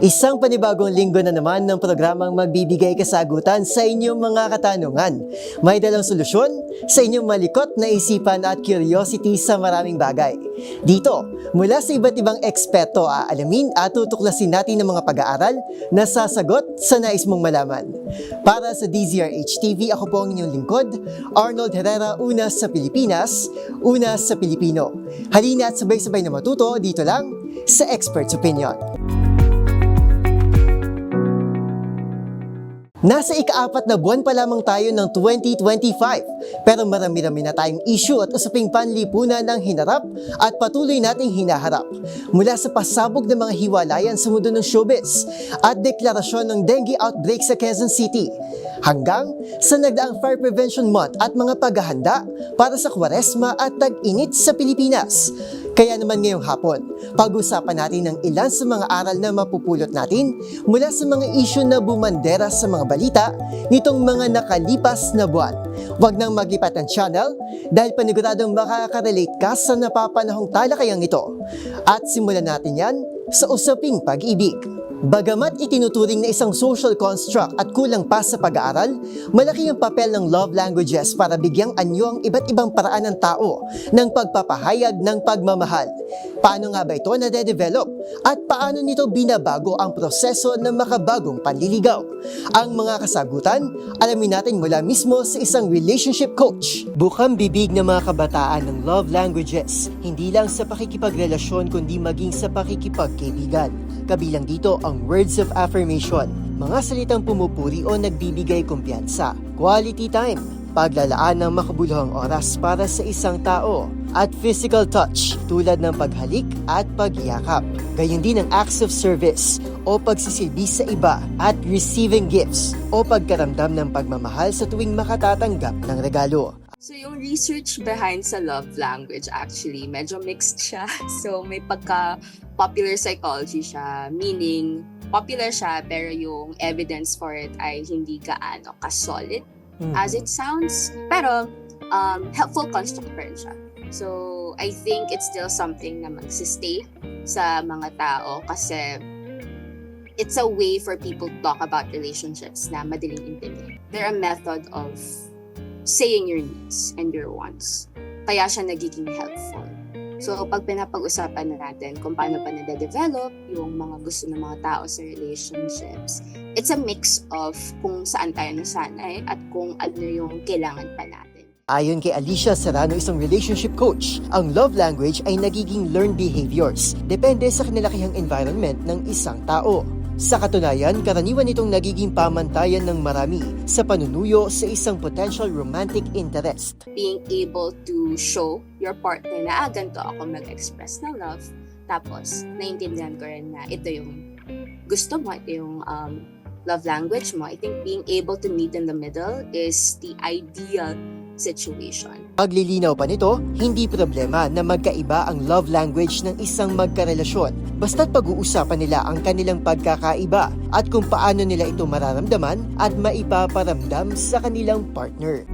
Isang panibagong linggo na naman ng programang magbibigay kasagutan sa inyong mga katanungan. May dalang solusyon sa inyong malikot na isipan at curiosity sa maraming bagay. Dito, mula sa iba't ibang eksperto, aalamin at tutuklasin natin ng mga pag-aaral na sasagot sa nais mong malaman. Para sa DZRH TV, ako po ang inyong lingkod, Arnold Herrera, una sa Pilipinas, una sa Pilipino. Halina at sabay-sabay na matuto dito lang sa Expert's Opinion. Nasa ikaapat na buwan pa lamang tayo ng 2025 pero marami-rami na tayong issue at usaping panlipunan ng hinarap at patuloy nating hinaharap. Mula sa pasabog ng mga hiwalayan sa mundo ng showbiz at deklarasyon ng dengue outbreak sa Quezon City hanggang sa nagdaang Fire Prevention Month at mga paghahanda para sa kwaresma at tag-init sa Pilipinas. Kaya naman ngayong hapon, pag-usapan natin ang ilan sa mga aral na mapupulot natin mula sa mga issue na bumandera sa mga balita nitong mga nakalipas na buwan. Huwag nang maglipat ng channel dahil paniguradong makaka-relate ka sa napapanahong talakayang ito. At simulan natin yan sa usaping pag-ibig. Bagamat itinuturing na isang social construct at kulang pa sa pag-aaral, malaki ang papel ng love languages para bigyang anyo ang iba't ibang paraan ng tao ng pagpapahayag ng pagmamahal. Paano nga ba ito nade-develop? At paano nito binabago ang proseso ng makabagong panliligaw? Ang mga kasagutan, alamin natin mula mismo sa isang relationship coach. Bukang bibig ng mga kabataan ng love languages, hindi lang sa pakikipagrelasyon kundi maging sa pakikipagkaibigan. Kabilang dito ang words of affirmation, mga salitang pumupuri o nagbibigay kumpiyansa, quality time, paglalaan ng makabuluhang oras para sa isang tao, at physical touch tulad ng paghalik at pagyakap. Gayun din ang acts of service o pagsisilbi sa iba at receiving gifts o pagkaramdam ng pagmamahal sa tuwing makatatanggap ng regalo. So yung research behind sa love language actually medyo mixed siya. So may pagka popular psychology siya, meaning popular siya pero yung evidence for it ay hindi gaano ka-solid as it sounds. Pero um, helpful construct pa rin siya. So I think it's still something na magsistay sa mga tao kasi it's a way for people to talk about relationships na madaling intindihin. They're a method of saying your needs and your wants. Kaya siya nagiging helpful. So, pag pinapag-usapan na natin kung paano pa nade-develop yung mga gusto ng mga tao sa relationships, it's a mix of kung saan tayo nasanay at kung ano yung kailangan pa natin. Ayon kay Alicia Serrano, isang relationship coach, ang love language ay nagiging learned behaviors. Depende sa kinalakihang environment ng isang tao. Sa katunayan, karaniwan itong nagiging pamantayan ng marami sa panunuyo sa isang potential romantic interest. Being able to show your partner na, ah, ganito ako mag-express ng love. Tapos, naiintindihan ko rin na ito yung gusto mo, ito yung um, love language mo. I think being able to meet in the middle is the ideal situation. Paglilinaw pa nito, hindi problema na magkaiba ang love language ng isang magkarelasyon. Basta't pag-uusapan nila ang kanilang pagkakaiba at kung paano nila ito mararamdaman at maipaparamdam sa kanilang partner.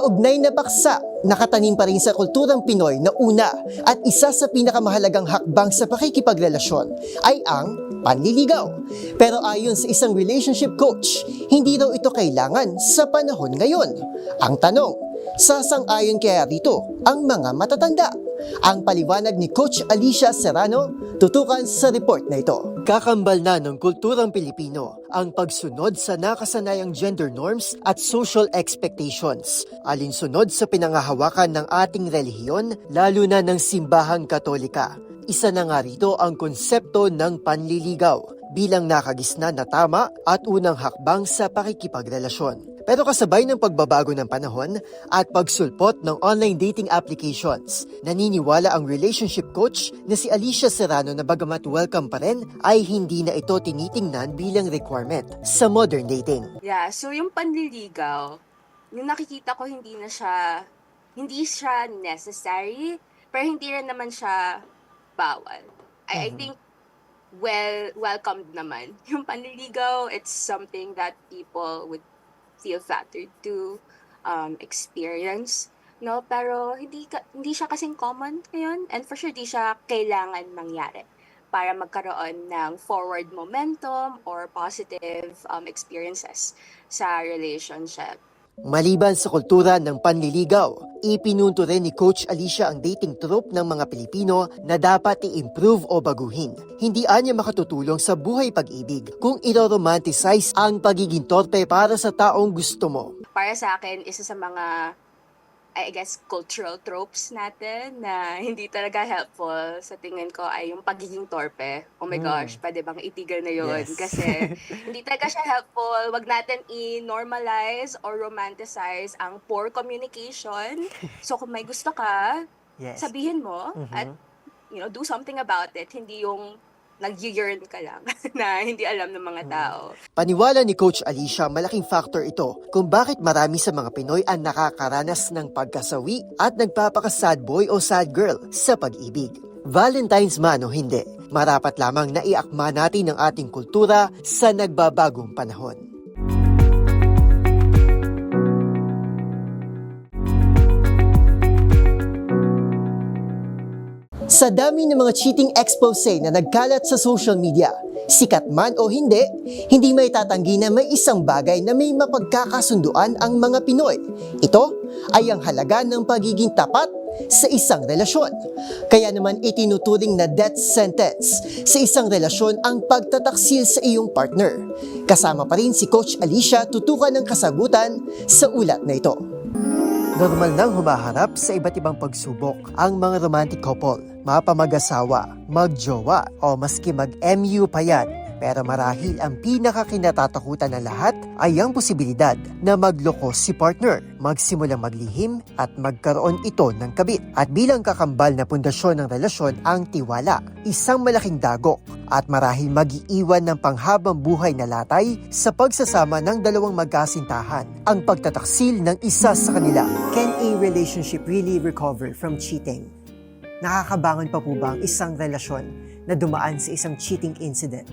Kaugnay na paksa, nakatanim pa rin sa kulturang Pinoy na una at isa sa pinakamahalagang hakbang sa pakikipagrelasyon ay ang panliligaw. Pero ayon sa isang relationship coach, hindi daw ito kailangan sa panahon ngayon. Ang tanong, sasang-ayon kaya rito ang mga matatanda? Ang paliwanag ni Coach Alicia Serrano tutukan sa report na ito. Kakambal na ng kulturang Pilipino ang pagsunod sa nakasanayang gender norms at social expectations. Alinsunod sa pinangahawakan ng ating relihiyon, lalo na ng simbahang katolika. Isa na nga rito ang konsepto ng panliligaw bilang nakagisna na tama at unang hakbang sa pakikipagrelasyon. Pero kasabay ng pagbabago ng panahon at pagsulpot ng online dating applications, naniniwala ang relationship coach na si Alicia Serrano na bagamat welcome pa rin, ay hindi na ito tinitingnan bilang requirement sa modern dating. Yeah, so yung panliligaw, yung nakikita ko hindi na siya, hindi siya necessary, pero hindi rin naman siya bawal. I, I Mhm. think well welcomed naman. Yung panliligaw, it's something that people would feel flattered to um, experience. no? Pero hindi ka, hindi siya kasing common ngayon and for sure di siya kailangan mangyari para magkaroon ng forward momentum or positive um, experiences sa relationship. Maliban sa kultura ng panliligaw, ipinunto rin ni Coach Alicia ang dating trope ng mga Pilipino na dapat i-improve o baguhin. Hindi anya makatutulong sa buhay pag-ibig kung iro-romanticize ang pagiging torpe para sa taong gusto mo. Para sa akin, isa sa mga I guess cultural tropes natin na hindi talaga helpful sa tingin ko ay yung pagiging torpe. Oh my Mm. gosh, pwede bang itigil na yun? Yes. Kasi hindi talaga siya helpful. Wag natin i-normalize or romanticize ang poor communication. So kung may gusto ka, Yes. sabihin mo Mhm. at you know, do something about it. Hindi yung nag-yearn ka lang na hindi alam ng mga Mm. tao. Paniwala ni Coach Alicia, malaking factor ito kung bakit marami sa mga Pinoy ang nakakaranas ng pagkasawi at nagpapaka-sad boy o sad girl sa pag-ibig. Valentine's man o hindi, marapat lamang na iakma natin ang ating kultura sa nagbabagong panahon. Sa dami ng mga cheating expose na nagkalat sa social media, sikat man o hindi, hindi may tatanggi na may isang bagay na may mapagkakasunduan ang mga Pinoy. Ito ay ang halaga ng pagiging tapat sa isang relasyon. Kaya naman itinuturing na death sentence sa isang relasyon ang pagtataksil sa iyong partner. Kasama pa rin si Coach Alicia tutukan ng kasagutan sa ulat na ito. Normal nang humaharap sa iba't ibang pagsubok ang mga romantic couple, mapamag-asawa, magjowa o maski mag-MU pa yan. Pero marahil ang pinakakinatatakutan ng lahat ay ang posibilidad na magloko si partner, magsimulang maglihim at magkaroon ito ng kabit. At bilang kakambal na pundasyon ng relasyon ang tiwala, isang malaking dagok at marahil mag-iiwan ng panghabang buhay na latay sa pagsasama ng dalawang magkasintahan ang pagtataksil ng isa sa kanila. Can a relationship really recover from cheating? Nakakabangon pa po ba ang isang relasyon na dumaan sa isang cheating incident?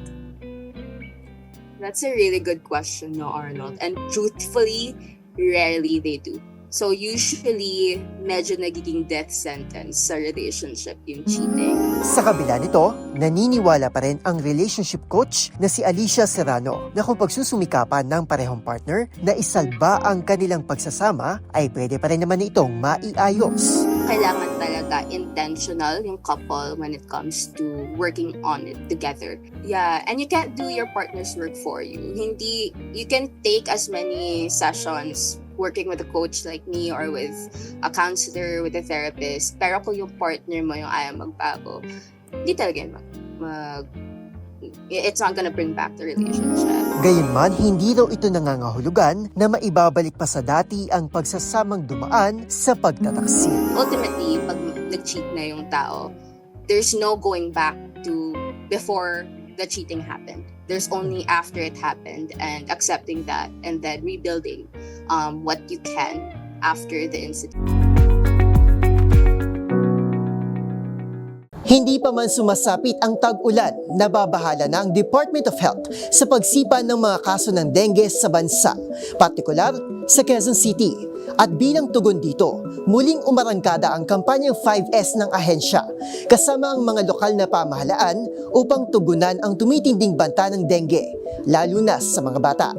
That's a really good question, no, Arnold. And truthfully, rarely they do. So usually, medyo nagiging death sentence sa relationship yung cheating. Sa kabila nito, naniniwala pa rin ang relationship coach na si Alicia Serrano na kung pagsusumikapan ng parehong partner na isalba ang kanilang pagsasama ay pwede pa rin naman itong maiayos. Kailangan talaga intentional yung couple when it comes to working on it together. Yeah, and you can't do your partner's work for you. Hindi, you can take as many sessions working with a coach like me or with a counselor, with a therapist. Pero kung yung partner mo yung ayaw magbago, hindi talaga yun mag, mag- it's not gonna bring back the relationship. Gayunman, hindi raw ito nangangahulugan na maibabalik pa sa dati ang pagsasamang dumaan sa pagtataksil. Ultimately, pag nag-cheat na yung tao, there's no going back to before the cheating happened. There's only after it happened and accepting that and then rebuilding um, what you can after the incident. Hindi pa man sumasapit ang tag-ulan, nababahala na ang Department of Health sa pagsipa ng mga kaso ng dengue sa bansa, partikular sa Quezon City. At bilang tugon dito, muling umarangkada ang kampanyang 5S ng ahensya kasama ang mga lokal na pamahalaan upang tugunan ang tumitinding banta ng dengue, lalo na sa mga bata.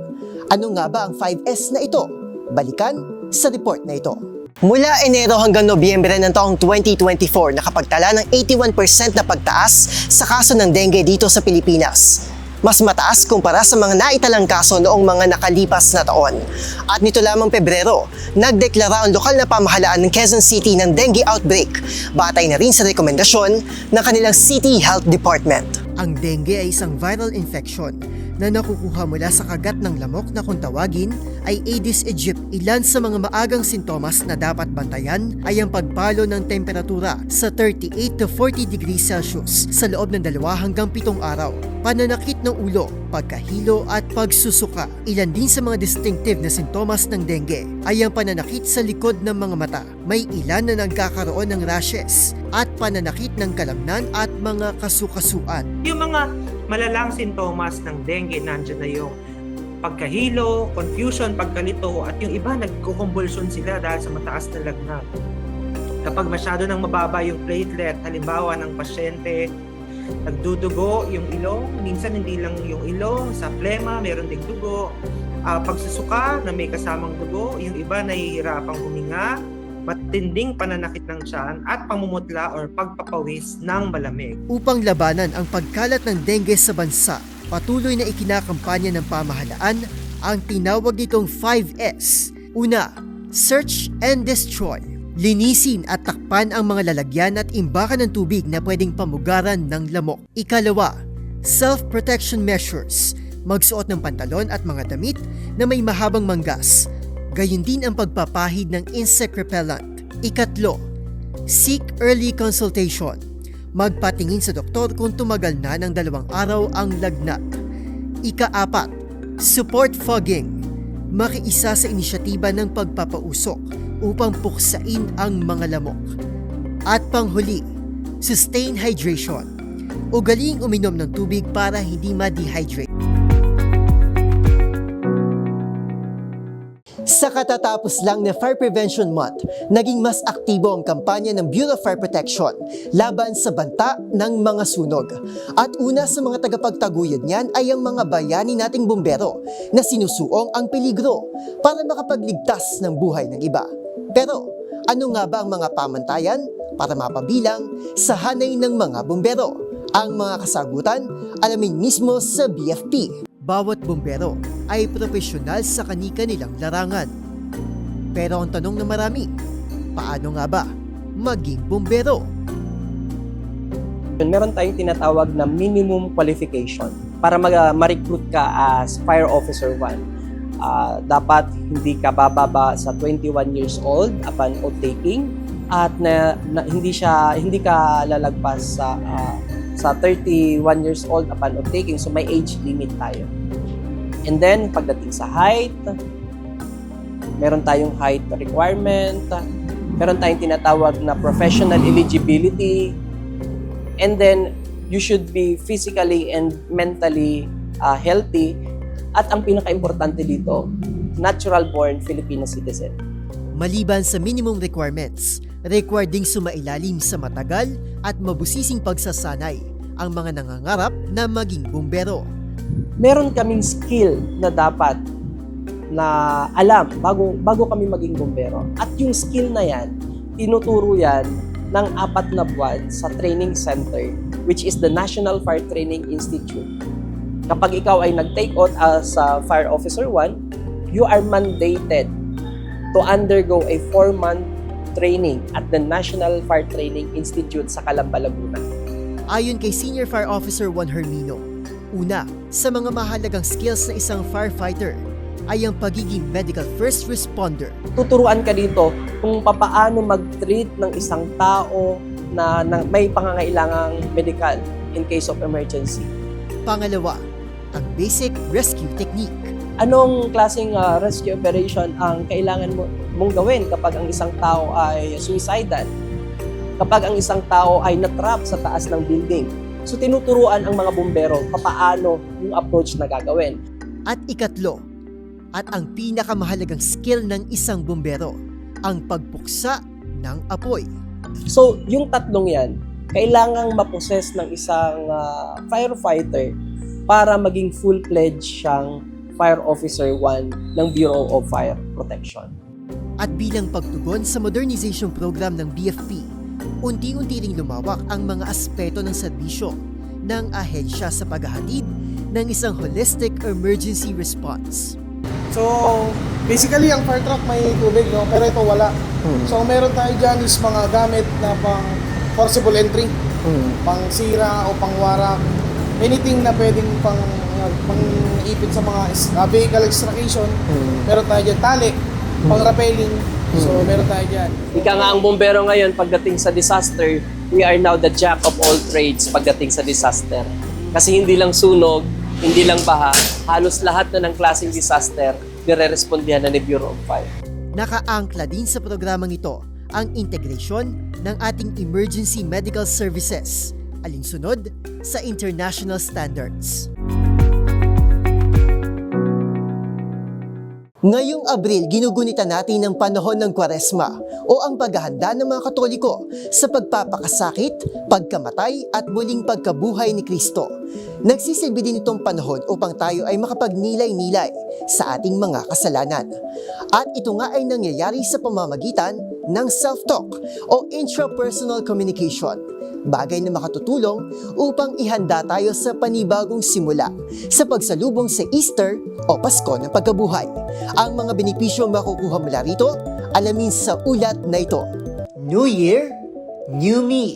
Ano nga ba ang 5S na ito? Balikan sa report na ito. Mula Enero hanggang Nobyembre ng taong 2024, nakapagtala ng 81% na pagtaas sa kaso ng dengue dito sa Pilipinas. Mas mataas kumpara sa mga naitalang kaso noong mga nakalipas na taon. At nito lamang Pebrero, nagdeklara ang lokal na pamahalaan ng Quezon City ng dengue outbreak, batay na rin sa rekomendasyon ng kanilang City Health Department. Ang dengue ay isang viral infection na nakukuha mula sa kagat ng lamok na kung tawagin ay Aedes aegypti. Ilan sa mga maagang sintomas na dapat bantayan ay ang pagpalo ng temperatura sa 38 to 40 degrees Celsius sa loob ng dalawa hanggang pitong araw, pananakit ng ulo, pagkahilo at pagsusuka. Ilan din sa mga distinctive na sintomas ng dengue ay ang pananakit sa likod ng mga mata. May ilan na nagkakaroon ng rashes at pananakit ng kalamnan at mga kasukasuan. Yung mga malalang sintomas ng dengue, nandiyan na yung pagkahilo, confusion, pagkalito, at yung iba nagkukumbulsyon sila dahil sa mataas na lagnat. Kapag masyado nang mababa yung platelet, halimbawa ng pasyente, nagdudugo yung ilong, minsan hindi lang yung ilong, sa plema, meron ding dugo. Ah, pagsusuka na may kasamang dugo, yung iba nahihirapang huminga, matinding pananakit ng tiyan at pamumutla or pagpapawis ng malamig. Upang labanan ang pagkalat ng dengue sa bansa, patuloy na ikinakampanya ng pamahalaan ang tinawag nitong 5S. Una, search and destroy. Linisin at takpan ang mga lalagyan at imbakan ng tubig na pwedeng pamugaran ng lamok. Ikalawa, self-protection measures. Magsuot ng pantalon at mga damit na may mahabang manggas. Gayun din ang pagpapahid ng insect repellent. Ikatlo, seek early consultation. Magpatingin sa doktor kung tumagal na ng dalawang araw ang lagnat. Ikaapat, support fogging. Makiisa sa inisyatiba ng pagpapausok upang puksain ang mga lamok. At panghuli, sustain hydration. Ugaling uminom ng tubig para hindi ma-dehydrate. Sa katatapos lang na Fire Prevention Month, naging mas aktibo ang kampanya ng Bureau of Fire Protection laban sa banta ng mga sunog. At una sa mga tagapagtaguyod niyan ay ang mga bayani nating bumbero na sinusuong ang peligro para makapagligtas ng buhay ng iba. Pero ano nga ba ang mga pamantayan para mapabilang sa hanay ng mga bumbero? Ang mga kasagutan alamin mismo sa BFP. Bawat bumbero ay profesional sa kanika nilang larangan. Pero ang tanong na marami, paano nga ba maging bumbero? meron tayong tinatawag na minimum qualification para mag, uh, ma-recruit ka as fire officer 1. Ah, dapat hindi ka bababa sa 21 years old upon oath taking at na, na- hindi siya hindi ka lalagpas sa ah, sa 31 years old upon oath taking so may age limit tayo. And then pagdating sa height, meron tayong height requirement, meron tayong tinatawag na professional eligibility, and then you should be physically and mentally uh, healthy at ang pinaka-importante dito natural born Filipino citizen Maliban sa minimum requirements, required ding sumailalim sa matagal at mabusising pagsasanay ang mga nangangarap na maging bumbero. meron kaming skill na dapat na alam bago bago kami maging bombero at yung skill na yan tinuturo yan ng apat na buwan sa training center which is the National Fire Training Institute kapag ikaw ay nag-take oath as a Fire Officer 1 you are mandated to undergo a 4-month training at the National Fire Training Institute sa Calamba, Laguna. Ayon kay Senior Fire Officer Juan Hermino, una sa mga mahalagang skills na isang firefighter ay ang pagiging medical first responder. tuturuan ka dito kung papaano mag-treat ng isang tao na, na may pangangailangang medical in case of emergency. Pangalawa, ang basic rescue technique. Anong klaseng ah, rescue operation ang kailangan mo mong gawin kapag ang isang tao ay suicidal? Kapag ang isang tao ay natrap sa taas ng building? So tinuturuan ang mga bumbero papaano yung approach na gagawin. At ikatlo, at ang pinakamahalagang skill ng isang bumbero, ang pagpuksa ng apoy. So, yung tatlong yan, kailangang maposes ng isang ah, firefighter para maging full-fledged siyang Fire Officer 1 ng Bureau of Fire Protection. At bilang pagtugon sa modernization program ng BFP, unti-unti ring lumawak ang mga aspeto ng serbisyo ng ahensya sa paghahatid ng isang holistic emergency response. So, basically, ang fire truck may tubig, no? Pero ito wala. So, ang meron tayo dyan is mga gamit na pang forcible entry, pang sira o pang warak, anything na pwedeng pang pang ipit sa mga uh, vehicle extraction. Meron tayo dyan tali, pang rappelling. So, meron tayo dyan. Ika nga ang bumbero ngayon pagdating sa disaster, we are now the jack of all trades pagdating sa disaster. Kasi hindi lang sunog, hindi lang baha, halos lahat na ng klaseng disaster, nire-respondihan na ni Bureau of Fire. Nakaangkla din sa programang ito ang integration ng ating emergency medical services, alinsunod sa international standards. Ngayong Abril, ginugunita natin ang panahon ng Kwaresma o ang paghahanda ng mga Katoliko sa pagpapakasakit, pagkamatay at muling pagkabuhay ni Kristo. Nagsisilbi din itong panahon upang tayo ay makapagnilay-nilay sa ating mga kasalanan. At ito nga ay nangyayari sa pamamagitan ng self-talk o intrapersonal communication bagay na makatutulong upang ihanda tayo sa panibagong simula sa pagsalubong sa Easter o Pasko ng pagkabuhay. Ang mga benepisyo makukuha mula rito, alamin sa ulat na ito. New Year, New Me.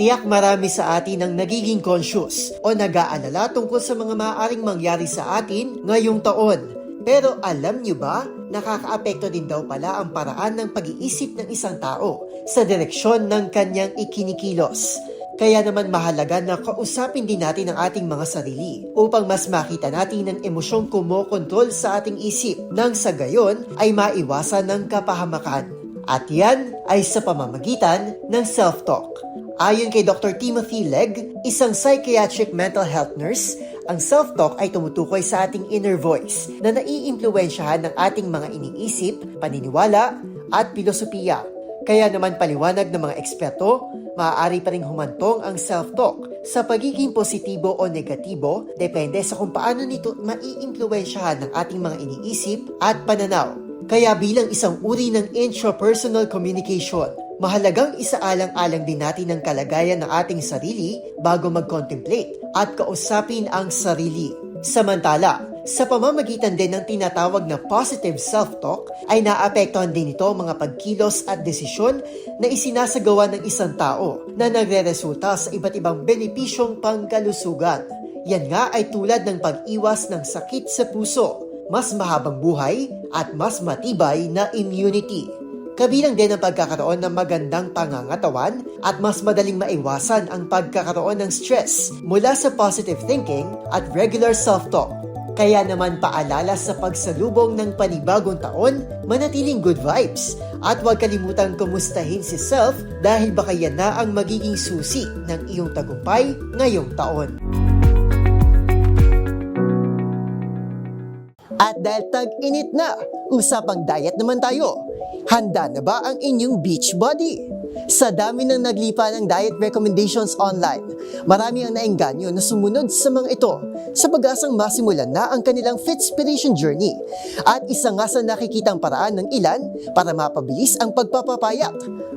Tiyak marami sa atin ang nagiging conscious o nag-aalala tungkol sa mga maaaring mangyari sa atin ngayong taon. Pero alam niyo ba, nakakaapekto din daw pala ang paraan ng pag-iisip ng isang tao sa direksyon ng kanyang ikinikilos. Kaya naman mahalaga na kausapin din natin ang ating mga sarili upang mas makita natin ang emosyong kumokontrol sa ating isip nang sa gayon ay maiwasan ng kapahamakan. At yan ay sa pamamagitan ng self-talk. Ayon kay Dr. Timothy Legg, isang psychiatric mental health nurse, ang self-talk ay tumutukoy sa ating inner voice na naiimpluwensyahan ng ating mga iniisip, paniniwala, at filosofiya. Kaya naman paliwanag ng mga eksperto, maaari pa rin humantong ang self-talk sa pagiging positibo o negatibo depende sa kung paano nito maiimpluwensyahan ng ating mga iniisip at pananaw. Kaya bilang isang uri ng intrapersonal communication, mahalagang isaalang-alang din natin ang kalagayan ng ating sarili bago mag-contemplate at kausapin ang sarili. Samantala, sa pamamagitan din ng tinatawag na positive self-talk ay naapektuhan din ito mga pagkilos at desisyon na isinasagawa ng isang tao na nagre-resulta sa iba't ibang benepisyong pangkalusugan. Yan nga ay tulad ng pag-iwas ng sakit sa puso, mas mahabang buhay at mas matibay na immunity. Kabilang din ang pagkakaroon ng magandang pangangatawan at mas madaling maiwasan ang pagkakaroon ng stress mula sa positive thinking at regular self-talk. Kaya naman paalala sa pagsalubong ng panibagong taon, manatiling good vibes at huwag kalimutang kumustahin si self dahil baka yan na ang magiging susi ng iyong tagumpay ngayong taon. At dahil tag-init na, usapang diet naman tayo. Handa na ba ang inyong beach body? Sa dami ng naglipa ng diet recommendations online, marami ang naengganyo na sumunod sa mga ito sa pag-asang masimulan na ang kanilang Fitspiration journey. At isa nga sa nakikitang paraan ng ilan para mapabilis ang pagpapapayat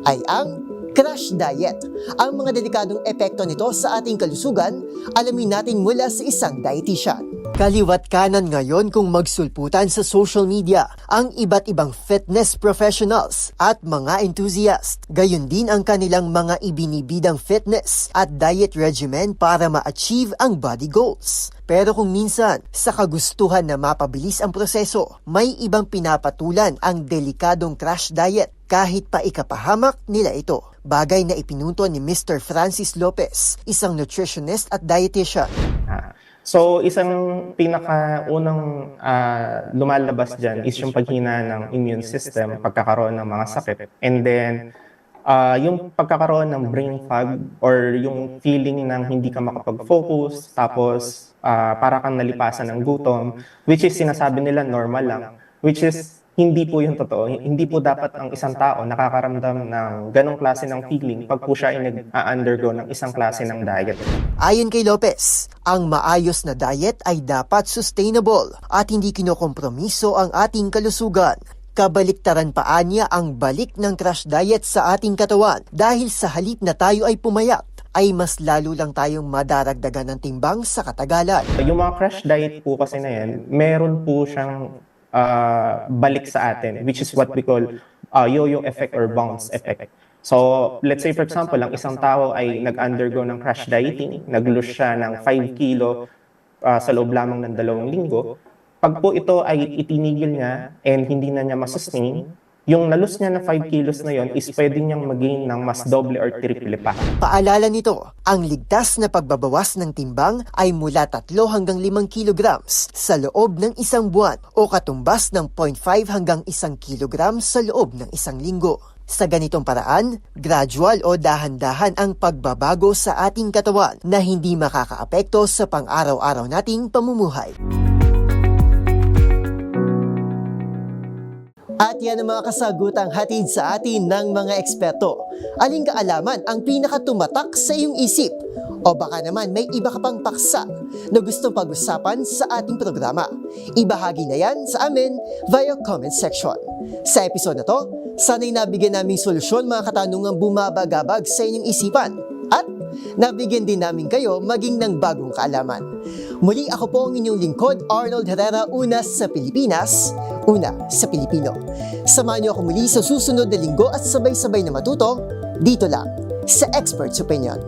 ay ang crash diet. Ang mga delikadong epekto nito sa ating kalusugan, alamin natin mula sa isang dietitian. Kaliwat kanan ngayon kung magsulputan sa social media ang iba't ibang fitness professionals at mga enthusiast. Gayon din ang kanilang mga ibinibidang fitness at diet regimen para ma-achieve ang body goals. Pero kung minsan, sa kagustuhan na mapabilis ang proseso, may ibang pinapatulan ang delikadong crash diet kahit pa ikapahamak nila ito. Bagay na ipinunto ni Mr. Francis Lopez, isang nutritionist at dietitian. Ah, So, isang pinakaunang ah, lumalabas dyan is yung paghina ng immune system, pagkakaroon ng mga sakit. And then, ah, yung pagkakaroon ng brain fog or yung feeling ng hindi ka makapag-focus, tapos ah, para kang nalipasan ng gutom, which is sinasabi nila normal lang, which is hindi po yung totoo. Hindi po dapat ang isang tao nakakaramdam ng ganong klase ng feeling pag po siya ay nag-undergo ng isang klase ng diet. Ayon kay Lopez, ang maayos na diet ay dapat sustainable at hindi kinokompromiso ang ating kalusugan. Kabaliktaran pa niya ang balik ng crash diet sa ating katawan dahil sa halip na tayo ay pumayat ay mas lalo lang tayong madaragdagan ng timbang sa katagalan. Yung mga crash diet po kasi na yan, meron po siyang ah, balik sa atin, which is what we call ah, yo-yo effect or bounce effect. So, let's say for example, ang isang tao ay nag-undergo ng crash dieting, nag-lose siya ng 5 kilo ah, sa loob lamang ng dalawang linggo. Pag po ito ay itinigil niya and hindi na niya masustain, yung nalus niya na 5 kilos na yon is pwede niyang mag-gain ng mas doble or triple pa. Paalala nito, ang ligtas na pagbabawas ng timbang ay mula 3 hanggang 5 kilograms sa loob ng isang buwan o katumbas ng 0.5 hanggang 1 kilogram sa loob ng isang linggo. Sa ganitong paraan, gradual o dahan-dahan ang pagbabago sa ating katawan na hindi makakaapekto sa pang-araw-araw nating pamumuhay. At yan ang mga kasagutang hatid sa atin ng mga eksperto. Aling kaalaman ang pinakatumatak sa iyong isip? O baka naman may iba ka pang paksa na gustong pag-usapan sa ating programa. Ibahagi na yan sa amin via comment section. Sa episode na to, sana'y nabigyan naming solusyon mga katanungang bumabagabag sa inyong isipan at nabigyan din namin kayo maging ng bagong kaalaman. Muli ako po ang inyong lingkod, Arnold Herrera, una sa Pilipinas, una sa Pilipino. Samahan niyo ako muli sa susunod na linggo at sabay-sabay na matuto dito lang sa Expert's Opinion.